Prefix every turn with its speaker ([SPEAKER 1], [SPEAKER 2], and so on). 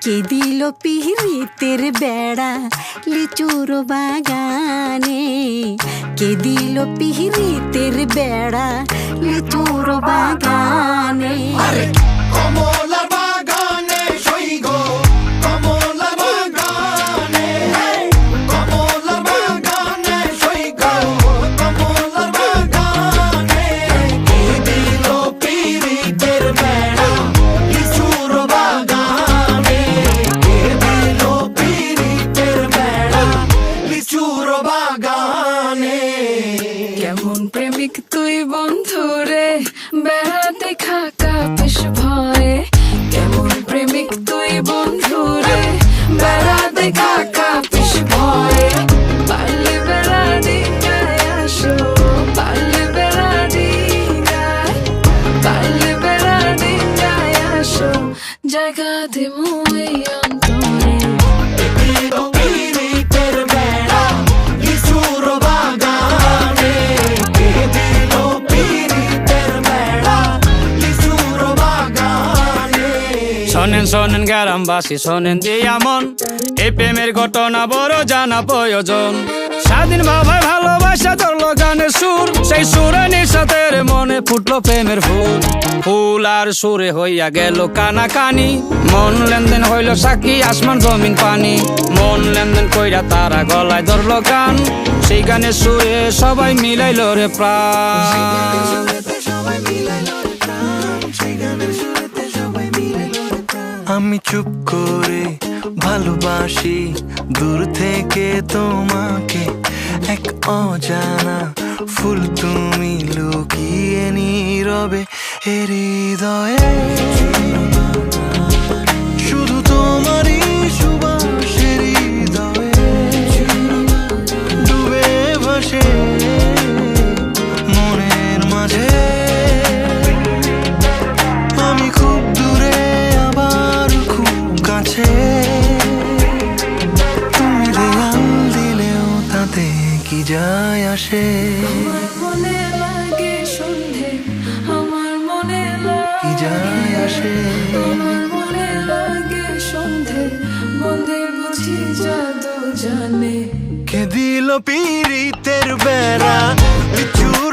[SPEAKER 1] কে দিল পিহিতের বেড়া? লিচুর বাগানে কে দিল পিহিতের বেড়া? লিচুর বাগানে।
[SPEAKER 2] প্রেমিক তুই বন্ধু রে। বেড়াতে খাকা বেশ ভয়ে। কেমন প্রেমিক তুই বন্ধু রে। বেড়াতে খাকা বেশ ভয়ে। পারলে বেড়া দিগায় আসো। পারলে বেড়া দিগায় পারলে বেড়া দিগায় আসো। জায়গা দিমু এই অন্তরে।
[SPEAKER 3] শোনেন শোনেন গ্রামবাসী শোনেন দিয়া মন এই প্রেমের ঘটনা বড় জানা প্রয়োজন। স্বাধীন ভাবে ভালোবাসা ধরলো গানের সুর। সেই সুরে নিঃসাতের মনে ফুটলো প্রেমের ফুল। ফুল আর সুরে হইয়া গেল কানা কানি মন লেনদেন হইল সাক্ষী, আসমান, জমিন, পানি। মন লেনদেন কইরা তারা গলায় ধরলো গান। সেই গানের সুরে সবাই মিলাইল রে প্রাণ।
[SPEAKER 4] আমি চুপ করে ভালোবাসি। দূর থেকে তোমাকে এক অজানা ফুল তুমি লুকিয়ে নীরবে হৃদয়ে। যায় আসে।
[SPEAKER 2] আমার মনে লাগে সন্ধে আমার মনে লাগে
[SPEAKER 4] যায় আসে।
[SPEAKER 2] আমার মনে লাগে সন্ধে বুঝি জাদু জানে।
[SPEAKER 4] কে দিল পিরিতের বেড়া? লিচুর